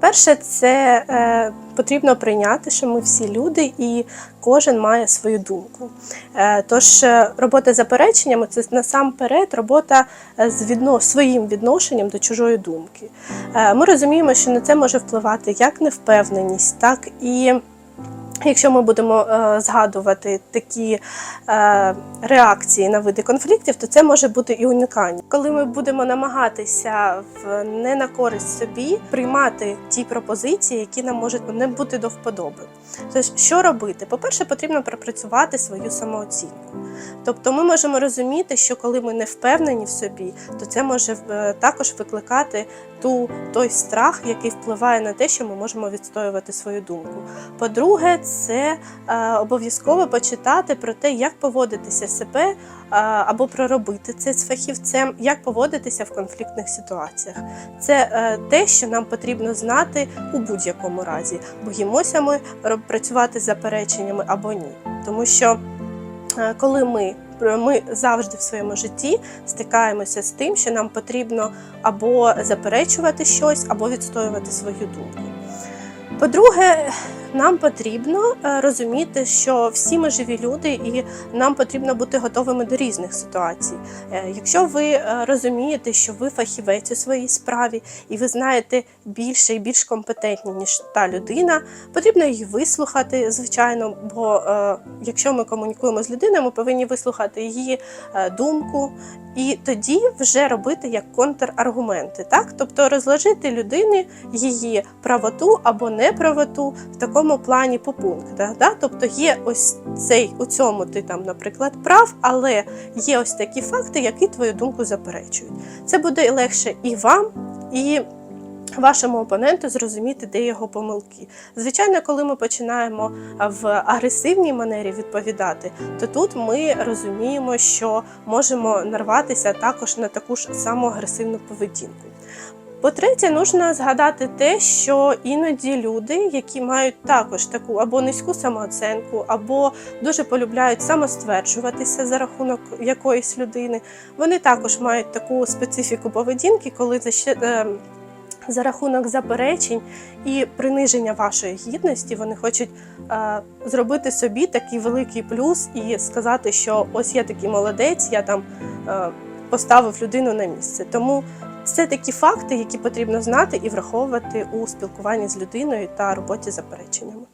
Перше, це е, потрібно прийняти, що ми всі люди і кожен має свою думку. Е, тож е, робота з запереченнями це насамперед робота е, з відно, своїм відношенням до чужої думки. Е, ми розуміємо, що на це може впливати як невпевненість, так і Якщо ми будемо е, згадувати такі е, реакції на види конфліктів, то це може бути і уникання. Коли ми будемо намагатися в не на користь собі приймати ті пропозиції, які нам можуть не бути до вподоби. Тож, що робити? По-перше, потрібно пропрацювати свою самооцінку. Тобто ми можемо розуміти, що коли ми не впевнені в собі, то це може е, також викликати ту, той страх, який впливає на те, що ми можемо відстоювати свою думку. По-друге, це е, обов'язково почитати про те, як поводитися себе е, або проробити це з фахівцем, як поводитися в конфліктних ситуаціях. Це е, те, що нам потрібно знати у будь-якому разі. Боїмося ми працювати з запереченнями або ні. Тому що коли ми ми завжди в своєму житті стикаємося з тим, що нам потрібно або заперечувати щось, або відстоювати свою думку. По-друге, нам потрібно е, розуміти, що всі ми живі люди, і нам потрібно бути готовими до різних ситуацій. Е, Якщо ви е, розумієте, що ви фахівець у своїй справі, і ви знаєте більше і більш компетентні, ніж та людина, потрібно її вислухати, звичайно. Бо якщо ми комунікуємо з людиною, ми повинні вислухати її думку, і тоді вже робити як контраргументи, так тобто розложити людини її правоту або неправоту в такому плані по пунктах. Да? Тобто є ось цей у цьому ти там, наприклад, прав, але є ось такі факти, які твою думку заперечують. Це буде легше і вам, і вашому опоненту зрозуміти, де його помилки. Звичайно, коли ми починаємо в агресивній манері відповідати, то тут ми розуміємо, що можемо нарватися також на таку ж саму агресивну поведінку. По-третє, нужно згадати те, що іноді люди, які мають також таку або низьку самооценку, або дуже полюбляють самостверджуватися за рахунок якоїсь людини, вони також мають таку специфіку поведінки, коли за ще. е, За рахунок заперечень і приниження вашої гідності вони хочуть е, зробити собі такий великий плюс і сказати, що ось я такий молодець, я там е, поставив людину на місце. Тому це такі факти, які потрібно знати і враховувати у спілкуванні з людиною та роботі з запереченнями.